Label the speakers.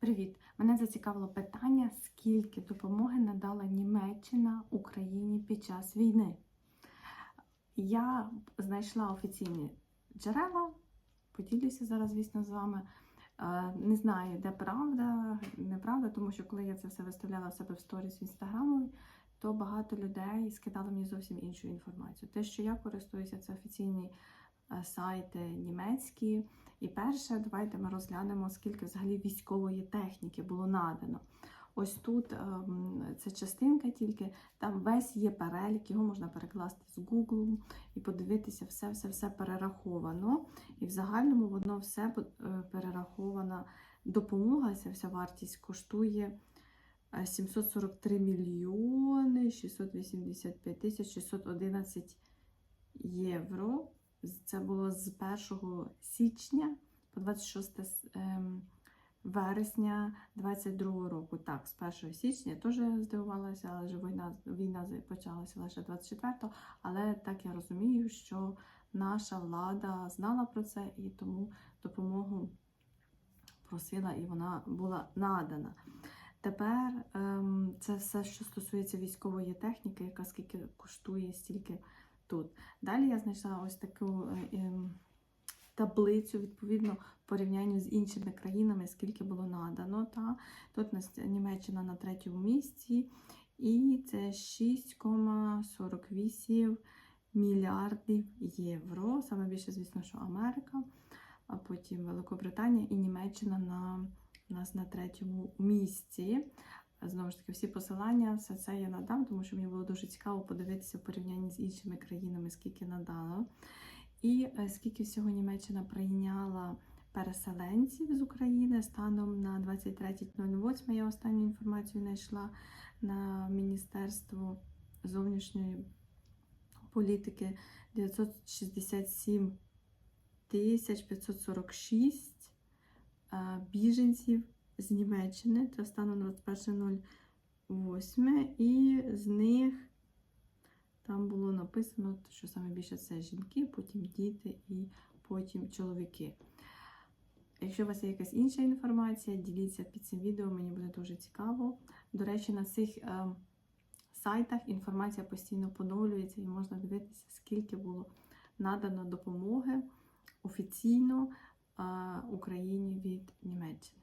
Speaker 1: Привіт! Мене зацікавило питання, скільки допомоги надала Німеччина Україні під час війни. Я знайшла офіційні джерела, поділюся зараз, звісно, з вами. Е, Не знаю, де правда, неправда, тому що коли я це все виставляла в себе в сторіс в інстаграму, то багато людей скидали мені зовсім іншу інформацію. Те, що я користуюся, це офіційні сайти німецькі. І перше, давайте ми розглянемо, скільки взагалі військової техніки було надано. Ось тут ем, це частинка тільки, там весь є перелік, його можна перекласти з Google і подивитися, все-все-все перераховано. І в загальному воно все е, перерахована допомога, ця вся вартість коштує е, 743 мільйони 685 тисяч 611 євро. Це було з 1 січня по 26 ем, вересня 22 року. Так, з 1 січня теж здивувалася, але вже війна, війна почалася лише 24-го. Але так я розумію, що наша влада знала про це і тому допомогу просила і вона була надана. Тепер ем, це все, що стосується військової техніки, яка скільки коштує, стільки тут. Далі я знайшла ось таку е, ем, таблицю, відповідно, в порівнянні з іншими країнами, скільки було надано. Та? Тут нас Німеччина на третьому місці, і це 6,48 мільярдів євро. Саме більше, звісно, що Америка, а потім Великобританія і Німеччина на, нас на третьому місці. Знову ж таки, всі посилання, все це я надам, тому що мені було дуже цікаво подивитися в порівнянні з іншими країнами, скільки надало. І е, скільки всього Німеччина прийняла переселенців з України станом на 23.08 я останню інформацію знайшла на Міністерство зовнішньої політики 967 546 е, біженців з Німеччини. Це станом на 21.08. І з них там було написано, що саме більше це жінки, потім діти і потім чоловіки. Якщо у вас є якась інша інформація, діліться під цим відео, мені буде дуже цікаво. До речі, на цих е, сайтах інформація постійно поновлюється і можна дивитися, скільки було надано допомоги офіційно е, Україні від Німеччини.